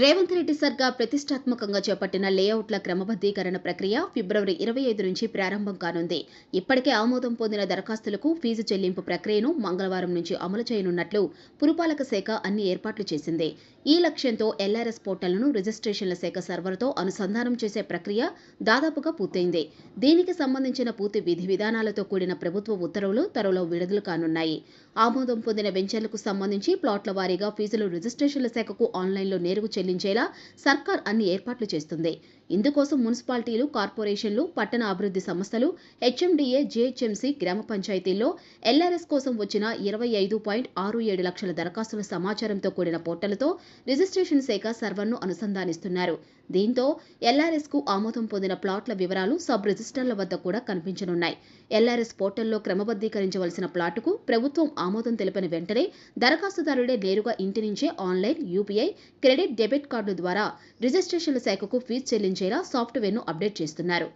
రేవంత్ రెడ్డి సర్కార్ ప్రతిష్టాత్మకంగా చేపట్టిన లేఅవుట్ల క్రమబద్దీకరణ ప్రక్రియ ఫిబ్రవరి ఇరవై ఐదు నుంచి ప్రారంభం కానుంది. ఇప్పటికే ఆమోదం పొందిన దరఖాస్తులకు ఫీజు చెల్లింపు ప్రక్రియను మంగళవారం నుంచి అమలు చేయనున్నట్లు పురపాలక శాఖ అన్ని ఏర్పాట్లు చేసింది. ఈ లక్ష్యంతో ఎల్ఆర్ఎస్ పోర్టల్ను రిజిస్ట్రేషన్ల శాఖ సర్వర్తో అనుసంధానం చేసే ప్రక్రియ దాదాపుగా పూర్తయింది. దీనికి సంబంధించిన పూర్తి విధి విధానాలతో కూడిన ప్రభుత్వ ఉత్తర్వులు త్వరలో విడుదల కానున్నాయి. ఆమోదం పొందిన వెంచర్లకు సంబంధించి ప్లాట్ల వారీగా ఫీజులు రిజిస్ట్రేషన్ల శాఖకు ఆన్లైన్లో నేరుగా చెల్లించేలా సర్కార్ అన్ని ఏర్పాట్లు చేస్తుంది. ఇందుకోసం మున్సిపాలిటీలు కార్పొరేషన్లు పట్టణ అభివృద్ధి సంస్థలు హెచ్ఎండిఏ జేహెచ్ఎంసీ గ్రామ పంచాయతీల్లో ఎల్ఆర్ఎస్ కోసం వచ్చిన ఇరవై ఐదు పాయింట్ ఆరు ఏడు లక్షల దరఖాస్తుల సమాచారంతో కూడిన పోర్టల్తో రిజిస్ట్రేషన్ శాఖ సర్వర్ను అనుసంధానిస్తున్నారు. దీంతో ఎల్ఆర్ఎస్కు ఆమోదం పొందిన ప్లాట్ల వివరాలు సబ్ రిజిస్టర్ల వద్ద కూడా కనిపించనున్నాయి. ఎల్ఆర్ఎస్ పోర్టల్లో క్రమబద్దీకరించవలసిన ప్లాటుకు ప్రభుత్వం ఆమోదం తెలిపిన వెంటనే దరఖాస్తుదారుడే నేరుగా ఇంటి నుంచే ఆన్లైన్ యూపీఐ క్రెడిట్ డెబిట్ కార్డుల ద్వారా రిజిస్ట్రేషన్ల శాఖకు ఫీజు చెల్లించేలా సాఫ్ట్వేర్ను అప్డేట్ చేస్తున్నారు.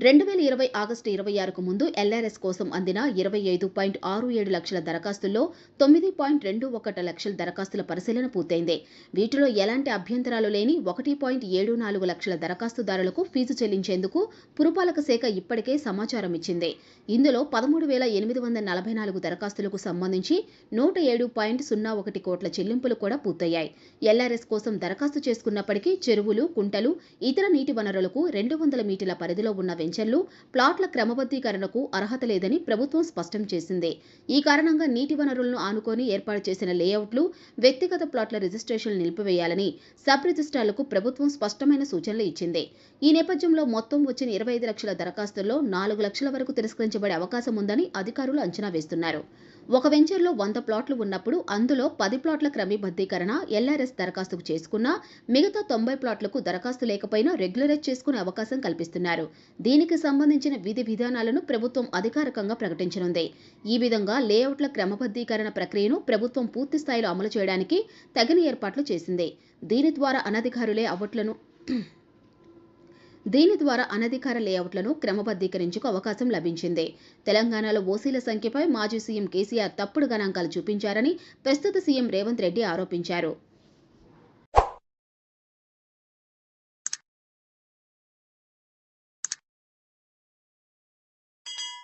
రెండు వేల ఇరవై ఆగస్టు ఇరవై ఆరుకు ముందు ఎల్ఆర్ఎస్ కోసం అందిన ఇరవై ఐదు పాయింట్ ఆరు ఏడు లక్షల దరఖాస్తుల్లో తొమ్మిది పాయింట్ రెండు ఒకటి లక్షల దరఖాస్తుల పరిశీలన పూర్తయింది. వీటిలో ఎలాంటి అభ్యంతరాలు లేని ఒకటి పాయింట్ ఏడు నాలుగు లక్షల దరఖాస్తుదారులకు ఫీజు చెల్లించేందుకు పురపాలక శాఖ ఇప్పటికే సమాచారం ఇచ్చింది. ఇందులో పదమూడు వేల ఎనిమిది వందల నలభై నాలుగు దరఖాస్తులకు సంబంధించి నూట ఏడు పాయింట్ సున్నా ఒకటి కోట్ల చెల్లింపులు కూడా పూర్తయ్యాయి. ఎల్ఆర్ఎస్ కోసం దరఖాస్తు చేసుకున్నప్పటికీ చెరువులు కుంటలు ఇతర నీటి వనరులకు రెండు వందల మీటర్ల పరిధిలో ఉన్న పెన్షన్లు ప్లాట్ల క్రమబద్దీకరణకు అర్హత లేదని ప్రభుత్వం స్పష్టం చేసింది. ఈ కారణంగా నీటి వనరులను ఆనుకొని ఏర్పాటు చేసిన లేఅవుట్లు వ్యక్తిగత ప్లాట్ల రిజిస్ట్రేషన్లు నిలిపివేయాలని సబ్ రిజిస్ట్రార్లకు ప్రభుత్వం స్పష్టమైన సూచనలు ఇచ్చింది. ఈ నేపథ్యంలో మొత్తం వచ్చిన ఇరవై ఐదు లక్షల దరఖాస్తుల్లో నాలుగు లక్షల వరకు తిరస్కరించబడే అవకాశం ఉందని అధికారులు అంచనా వేస్తున్నారు. ఒక వెంచర్లో వంద ప్లాట్లు ఉన్నప్పుడు అందులో పది ప్లాట్ల క్రమబద్దీకరణ ఎల్ఆర్ఎస్ దరఖాస్తుకు చేసుకున్నా మిగతా తొంభై ప్లాట్లకు దరఖాస్తు లేకపోయినా రెగ్యులరైజ్ చేసుకునే అవకాశం కల్పిస్తున్నారు. దీనికి సంబంధించిన విధి విధానాలను ప్రభుత్వం అధికారికంగా ప్రకటించనుంది. ఈ విధంగా లేఅవుట్ల క్రమబద్దీకరణ ప్రక్రియను ప్రభుత్వం పూర్తి స్థాయిలో అమలు చేయడానికి తగిన ఏర్పాట్లు చేసింది. దీని ద్వారా అనధికారులే అవట్లను దీని ద్వారా అనధికార లేఅవుట్లను క్రమబద్దీకరించుకు అవకాశం లభించింది. తెలంగాణలో ఓసీల సంఖ్యపై మాజీ సీఎం కేసీఆర్ తప్పుడు గణాంకాలు చూపించారని ప్రస్తుత సీఎం రేవంత్ రెడ్డి ఆరోపించారు.